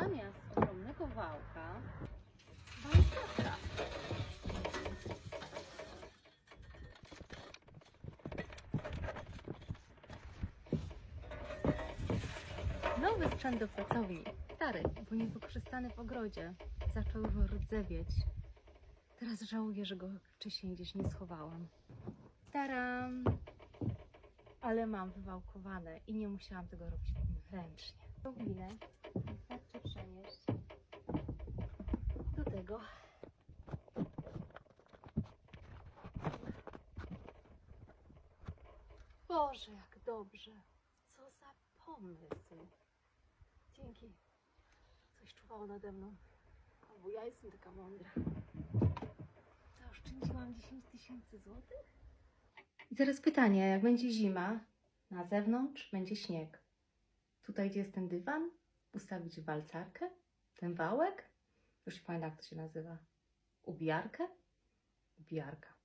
zamiast ogromnego wałka, walcaka. Nowy sprzęt do pracowni. Stary, bo niewykorzystany w ogrodzie. Zaczął rdzewieć. Teraz żałuję, że go wcześniej gdzieś nie schowałam. Taram! Ale mam wywałkowane i nie musiałam tego robić ręcznie. Tą wystarczy tego. Boże, jak dobrze. Co za pomysł. Dzięki. Coś czuwało nade mną. Albo ja jestem taka mądra. Zaoszczędziłam 10 tysięcy złotych? I teraz pytanie, jak będzie zima, na zewnątrz będzie śnieg. Tutaj, gdzie jest ten dywan, ustawić walcarkę, ten wałek, już nie pamiętam, jak to się nazywa, ubijarkę? Ubijarka.